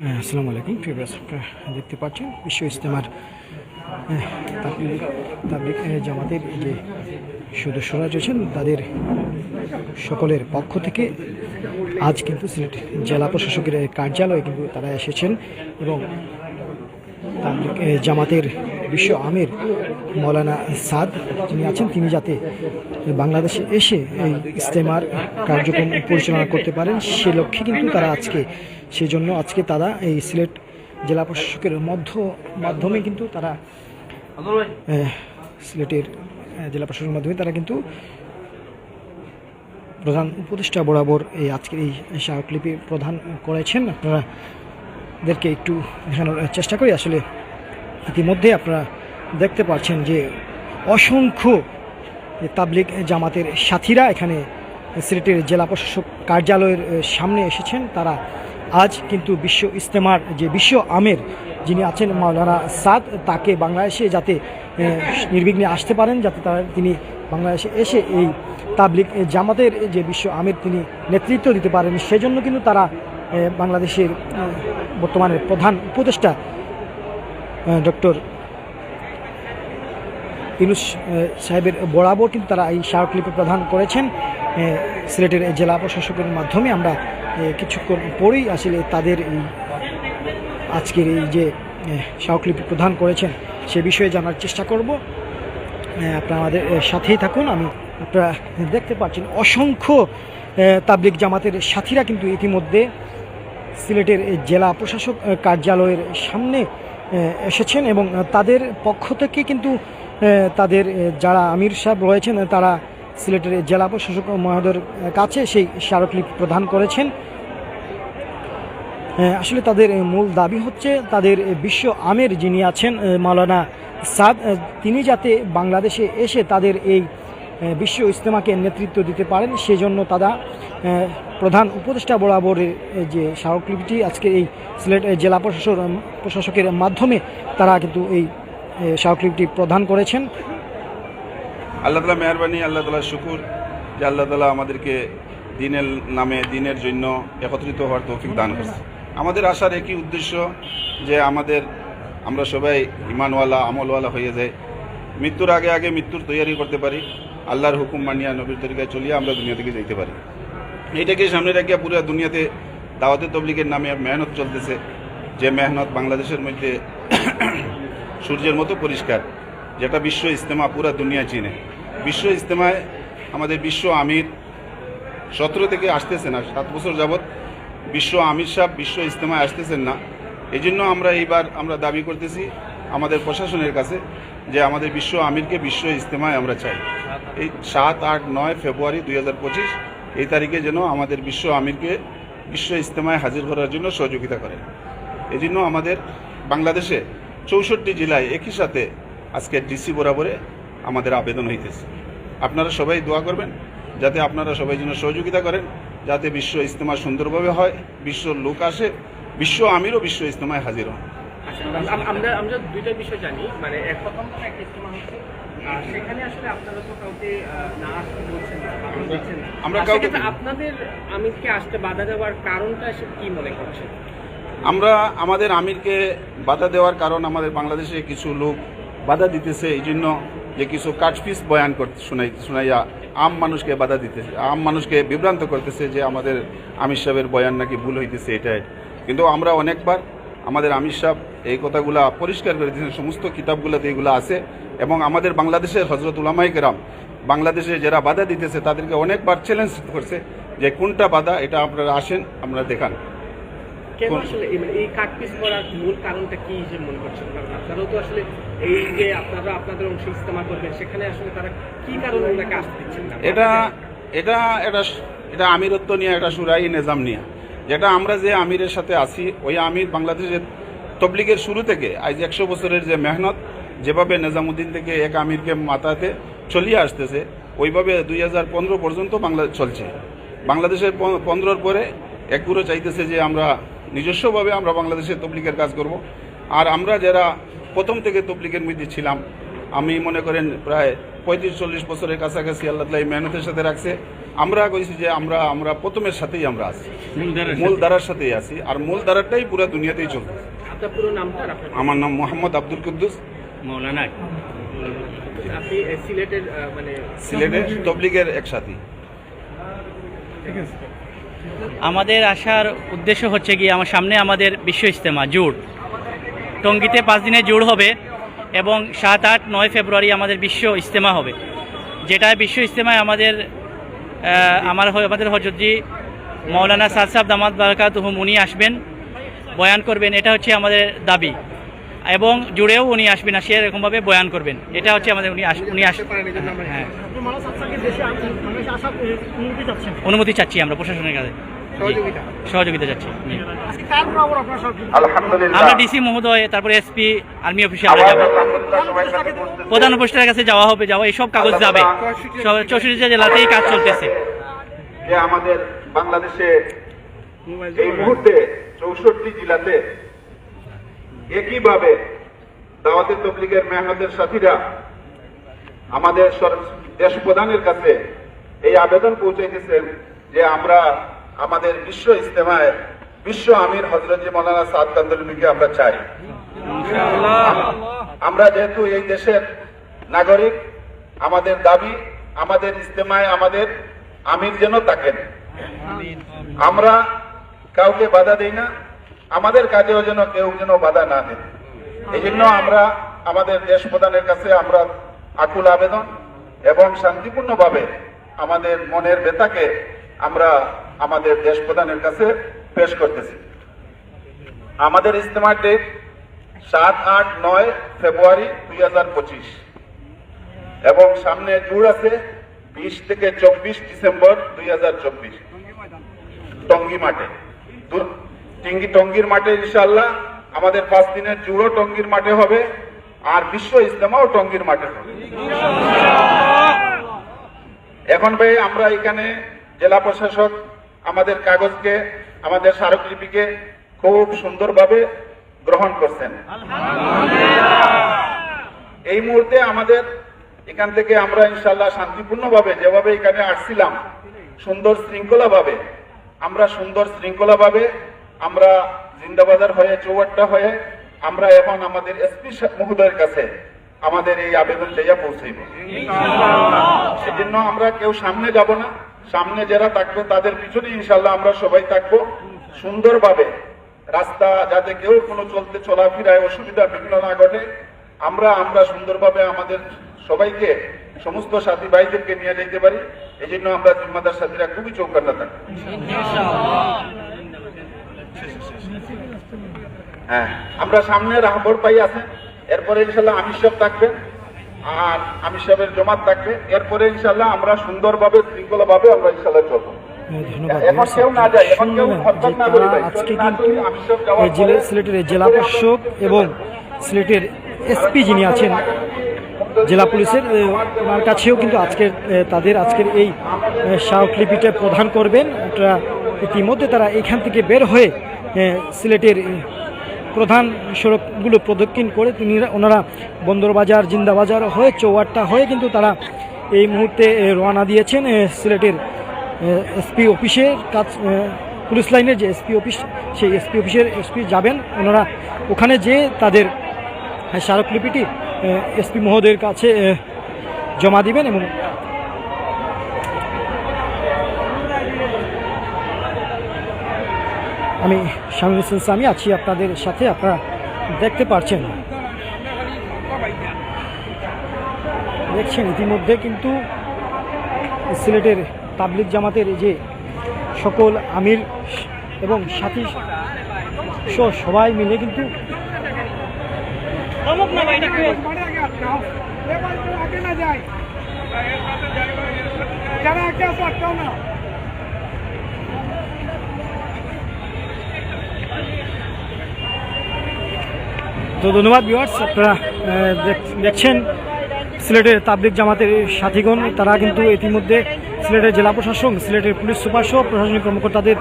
হ্যাঁ, আসসালামু আলাইকুম দর্শক, আপনারা দেখতে পাচ্ছেন বিশ্ব ইজতেমার তাবলিক তাবলিগ তাবলিগ জামাতের যে সদস্যরা রয়েছেন তাদের সকলের পক্ষ থেকে আজ কিন্তু সিলেট জেলা প্রশাসকের কার্যালয়ে কিন্তু তারা এসেছেন এবং তাবলিক জামাতের বিশ্ব আমির মৌলানা সাদ যিনি আছেন, তিনি যাতে বাংলাদেশে এসে এই ইস্তেমার কার্যক্রম পরিচালনা করতে পারেন, সে লক্ষ্যে কিন্তু তারা আজকে সেই জন্য আজকে তারা এই সিলেট জেলা প্রশাসকের মধ্য, মাধ্যমে কিন্তু তারা সিলেটের জেলা প্রশাসনের মাধ্যমে তারা কিন্তু প্রধান উপদেষ্টা বরাবর এই আজকের এই স্মারকলিপি প্রদান করেছেন। আপনারা দেরকে একটু দেখানোর চেষ্টা করি। আসলে ইতিমধ্যে আপনারা দেখতে পাচ্ছেন যে অসংখ্য যে তাবলিগ জামাতের সাথীরা এখানে সিলেটের জেলা প্রশাসক কার্যালয়ের সামনে এসেছেন। তারা আজ কিন্তু বিশ্ব ইস্তেমার যে বিশ্ব আমের যিনি আছেন মাওলানা সাদ তাকে বাংলাদেশে যাতে নির্বিঘ্নে আসতে পারেন যাতে তারা তিনি বাংলাদেশে এসে এই তাবলিগ জামাতের যে বিশ্ব আমের তিনি নেতৃত্ব দিতে পারেন। সেজন্য কিন্তু তারা বাংলাদেশের আহ, বর্তমানে প্রধান উপদেষ্টা ডক্টর আহ, সাহেবের বরাবর কিন্তু তারা এই স্মারকলিপি প্রদান করেছেন। সিলেটের জেলা প্রশাসকের মাধ্যমে আমরা কিছুক্ষণ পরেই আসলে তাদের এই আজকের এই যে স্মারকলিপি প্রদান করেছেন সে বিষয়ে জানার চেষ্টা করব। আপনারা আমাদের সাথেই থাকুন। আমি আপনারা দেখতে পাচ্ছেন অসংখ্য আহ, তাবলিগ জামাতের সাথীরা কিন্তু ইতিমধ্যে সিলেটের জেলা প্রশাসক কার্যালয়ের সামনে এসেছেন এবং তাদের পক্ষ থেকে কিন্তু তাদের যারা আমির সাহেব রয়েছেন, তারা সিলেটের জেলা প্রশাসক মহোদয়ের কাছে সেই স্মারকলিপি প্রদান করেছেন। আসলে তাদের মূল দাবি হচ্ছে তাদের বিশ্ব আমের যিনি আছেন মাওলানা সাদ তিনি যাতে বাংলাদেশে এসে তাদের এই বিশ্ব ইজতেমাকে নেতৃত্ব দিতে পারেন, সেজন্য তারা প্রধান উপদেষ্টা বরাবরের যে স্মারকলিপিটি আজকে এই সিলেট জেলা প্রশাসক প্রশাসকের মাধ্যমে তারা কিন্তু এই স্মারকলিপিটি প্রদান করেছেন। আল্লাহ তালা মেহরবানি, আল্লাহ তালা শুকুর যে আল্লাহ তালা আমাদেরকে দিনের নামে, দিনের জন্য একত্রিত হওয়ার তৌফিক দান করছে। আমাদের আসার একই উদ্দেশ্য যে আমাদের, আমরা সবাই ইমানওয়ালা, আমলওয়ালা হয়ে যাই। মৃত্যুর আগে আগে মৃত্যুর তৈয়ারি করতে পারি। আল্লাহর হুকুম মানিয়া নবীর তরিকায় চলিয়ে আমরা দুনিয়া থেকে যেতে পারি। এইটাকে সামনে রাখিয়া পুরো দুনিয়াতে দাওয়াতে তবলিগের নামে মেহনত চলতেছে। যে মেহনত বাংলাদেশের মধ্যে সূর্যের মতো পরিষ্কার, যেটা বিশ্ব ইজতেমা পুরো দুনিয়া চিনে। বিশ্ব ইজতেমায় আমাদের বিশ্ব আমির সতেরো থেকে আসতেছে না, সাত বছর যাবৎ বিশ্ব আমির সাহেব বিশ্ব ইজতেমায় আসতেছেন না। এই জন্য আমরা এইবার আমরা দাবি করতেছি আমাদের প্রশাসনের কাছে যে আমাদের বিশ্ব আমিরকে বিশ্ব ইজতেমায় আমরা চাই। এই সাত, আট, নয় ফেব্রুয়ারি দুই হাজার পঁচিশ এই তারিখে যেন আমাদের বিশ্ব আমিরকে বিশ্ব ইজতেমায় হাজির করার জন্য সহযোগিতা করেন। এই জন্য আমাদের বাংলাদেশে চৌষট্টি জেলায় একই সাথে আজকে ডিসি বরাবরে আমাদের আবেদন হইতেছে। আপনারা সবাই দোয়া করবেন যাতে আপনারা সবাই যেন সহযোগিতা করেন যাতে বিশ্ব ইজতেমা সুন্দরভাবে হয় বিশ্ব লোক আসে বিশ্ব আমিরও বিশ্ব ইজতেমায় হাজির হন। আচ্ছা, আমরা আমরা দুইটা বিষয় জানি মানে এক প্রথম একটা হচ্ছে সেখানে আসলে আপনারা তো কাউকে না আসতে বলছেন না। আমরা কাউকে- আপনাদের আমিরকে আসতে বাধা দেওয়ার কারণটা কি মনে করছেন আমরা আমাদের আমিরকে বাধা দেওয়ার কারণ আমাদের বাংলাদেশে কিছু লোক বাধা দিতেছে এই জন্য যে কিছু কাটপিস বয়ান করতে শোনাই শোনাইয়া আম মানুষকে বাধা দিতেছে আম মানুষকে বিভ্রান্ত করতেছে যে আমাদের আমির সাহেবের বয়ান নাকি ভুল হইতেছে এটাই কিন্তু আমরা অনেকবার আমাদের আমির সাহেব এই কথাগুলা পরিষ্কার করে দিয়েছেন। সমস্ত কিতাবগুলোতে এগুলো আছে এবং আমাদের বাংলাদেশের হজরত উলামাই কেরাম বাংলাদেশে যারা বাধা দিতেছে তাদেরকে অনেকবার চ্যালেঞ্জ করছে যে কোনটা বাধা এটা আপনারা আসেন দেখান। এই- মানে কাটপিস করার মূল কারণটা কি হিসেবে মনে করছেন? কারণ আপনারাও তো আসলে এই যে আপনারা আপনাদের অংশ ইস্তেমা করবেন সেখানে আসলে তারা কি কারণে ওনাকে আসতে দিচ্ছেন এটা এটা এটা এটা আমিরত্ব নিয়ে এটা সুরাই নিজাম নিয়ে। যেটা আমরা যে আমিরের সাথে আছি, ওই আমির বাংলাদেশের তবলিগের শুরু থেকে আজ একশো বছরের যে মেহনত, যেভাবে নিজামুদ্দিন থেকে এক আমিরকে মাথাতে চলিয়ে আসতেছে, ওইভাবে দুই হাজার পনেরো পর্যন্ত বাংলা চলছে। বাংলাদেশের পনেরোর পরে একগুলো চাইতেছে যে আমরা নিজস্বভাবে আমরা বাংলাদেশের তবলিগের কাজ করব। আর আমরা যারা প্রথম থেকে তবলিগের মধ্যে ছিলাম, আমি মনে করেন প্রায় পঁয়ত্রিশ চল্লিশ বছরের কাছাকাছি আল্লাহ মেহনতের সাথে রাখছে। আমরা কইছি যে আমরা আমরা প্রথমের সাথেই আমরা আছি। মূল ধারার সাথেই আছি। আর মূল ধারাটাই পুরো দুনিয়াতেই আপনার আমার নাম মোহাম্মদ আব্দুল কুদ্দুস। মৌলানা। সিলেটের মানে সিলেটের তবলিগের এক সাথী। আমাদের আসার উদ্দেশ্য হচ্ছে কি আমার সামনে আমাদের বিশ্ব ইজতেমা জুড়। টঙ্গিতে পাঁচ দিনে জুড় হবে এবং সাত আট নয় ফেব্রুয়ারি আমাদের বিশ্ব ইজতেমা হবে। যেটা বিশ্ব ইজতেমায় আমাদের আমার আমাদের হজরতজি মৌলানা সাদ সাহেব দামাদ বারকাত উনি আসবেন বয়ান করবেন এটা হচ্ছে আমাদের দাবি। এবং জুড়েও উনি আসবেন আসিয়া এরকমভাবে বয়ান করবেন। এটা হচ্ছে আমাদের উনি আস উনি হ্যাঁ। অনুমতি চাচ্ছি আমরা প্রশাসনের কাছে। সহযোগিতা। চাচ্ছি আমরা ডিসি মহোদয় তারপরে এসপি আর্মি অফিসে আমরা যাব। প্রধান উপদেষ্টার কাছে যাওয়া হবে যাওয়া এইসব কাগজ যাবে। সব চৌষট্টি জেলাতেই কাজ চলতেছে। যে আমাদের বাংলাদেশে এই মুহূর্তে চৌষট্টি জেলাতে একইভাবে দাওয়াতে তবলিগের মেহনতের সাথীরা আমাদের দেশ প্রধানের কাছে এই আবেদন পৌঁছাইতেছেন যে আমরা আমাদের বিশ্ব ইজতেমায় বিশ্ব আমির হজরত মৌলানা সাদ কান্দলমিকে আমরা চাই। আমরা যেহেতু এই দেশের নাগরিক আমাদের দাবি আমাদের ইজতেমায় আমাদের আমির যেন থাকেন আমরা কাউকে বাধা দেই না আমাদের কাজেও যেন কেউ যেন বাধা না দেয়। এই জন্য আমরা আমাদের দেশ প্রধানের কাছে আমরা আকুল আবেদন এবং শান্তিপূর্ণভাবে আমাদের মনের বেতাকে আমরা আমাদের দেশ প্রধানের কাছে পেশ করতেছি। আমাদের ইজতেমার ডেট সাত আট নয় ফেব্রুয়ারি দুই হাজার পঁচিশ। এবং সামনে জুড় আছে বিশ থেকে চব্বিশ ডিসেম্বর দুই হাজার চব্বিশ। টঙ্গী মাঠে। টিঙ্গি টঙ্গীর মাঠে ইনশাল্লাহ আমাদের পাঁচ দিনের জুড়ো টঙ্গির মাঠে হবে আর বিশ্ব ইজতেমাও টঙ্গীর মাঠে হবে। এখন ভাই আমরা এখানে জেলা প্রশাসক আমাদের কাগজকে আমাদের স্মারকলিপিকে খুব সুন্দরভাবে গ্রহণ করছেন। এই মুহূর্তে আমাদের এখান থেকে আমরা ইনশাল্লাহ শান্তিপূর্ণভাবে যেভাবে এখানে আসছিলাম সুন্দর শৃঙ্খলাভাবে আমরা সুন্দর শৃঙ্খলাভাবে আমরা জিন্দাবাজার হয়ে চৌয়াট্টা হয়ে আমরা এখন আমাদের এসপি মহোদয়ের কাছে আমাদের এই আবেদন দেয়া পৌঁছাইব। সেজন্য আমরা কেউ সামনে যাব না। সামনে যারা থাকবে, তাদের পিছনে ইনশাল্লাহ আমরা সবাই থাকব। সুন্দরভাবে রাস্তা যাতে কেউ কোনো চলতে চলাফেরায় অসুবিধা বিঘ্ন না ঘটে, আমরা আমরা সুন্দরভাবে আমাদের সবাইকে, সমস্ত সাথী ভাইদেরকে নিয়ে যেতে পারি। এই জন্য আমরা জিম্মাদার সাথীরা খুবই চৌকান্না থাকি হ্যাঁ আমরা সামনে রাহবর পাই আছে এরপরে ইনশাল্লাহ সাহেব থাকবেন। আর আমির সাহেবের জমাত থাকবে। এরপরে ইনশাল্লাহ আমরা সুন্দরভাবে শৃঙ্খলাভাবে আমরা ইনশাল্লাহ চলবো। ধন্যবাদ। এখন কেউ না যায়, এখন কেউ শুনলেন হরকত যে না তারা করি ভাই। আজকে কিন্তু আমি সিলেটের জেলা প্রশাসক এবং সিলেটের এসপি যিনি আছেন জেলা পুলিশের ওনার কাছেও কিন্তু আজকের তাদের আজকের এই স্মারকলিপিটা প্রদান করবেন। এটা ইতিমধ্যে তারা এখান থেকে বের হয়ে সিলেটের প্রধান সড়কগুলো প্রদক্ষিণ করে তিনি ওনারা বন্দরবাজার, জিন্দাবাজার হয়ে চৌয়াট্টা হয়ে কিন্তু তারা এই মুহূর্তে রওনা দিয়েছেন সিলেটের এসপি অফিসের কাজ পুলিশ লাইনের যে এসপি অফিস, সেই এসপি অফিসের এসপি যাবেন। ওনারা ওখানে যেয়ে তাদের স্মারকলিপিটি এসপি মহোদয়ের কাছে জমা দিবেন এবং আমি শামীম হোসেন সামি আছি, আপনাদের সাথে আপনারা দেখতে পারছেন। দেখছেন, ইতিমধ্যে কিন্তু সিলেটের তাবলিক জামাতের যে সকল আমির এবং সাথী সহ সবাই মিলে কিন্তু তো ধন্যবাদ ভিউয়ার্স আপনারা দেখছেন সিলেটের তাবলিক জামাতের সাথীগণ, তারা কিন্তু ইতিমধ্যে সিলেটের জেলা প্রশাসক, সিলেটের পুলিশ সুপার সহ প্রশাসনিক কর্মকর্তাদের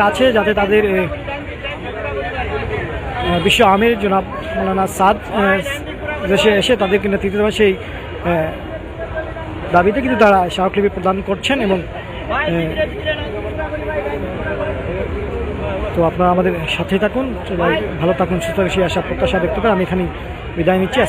কাছে যাতে তাদের বিশ্ব আমির জনাব মৌলানা সাদ দেশে এসে তাদেরকে নেতৃত্ব দেওয়া সেই দাবিতে কিন্তু তারা স্মারকলিপি প্রদান করছেন এবং তো আপনারা আমাদের সাথে থাকুন ভালো থাকুন, সুস্থ আশা, প্রত্যাশা দেখতে পারেন আমি এখানে বিদায় নিচ্ছি।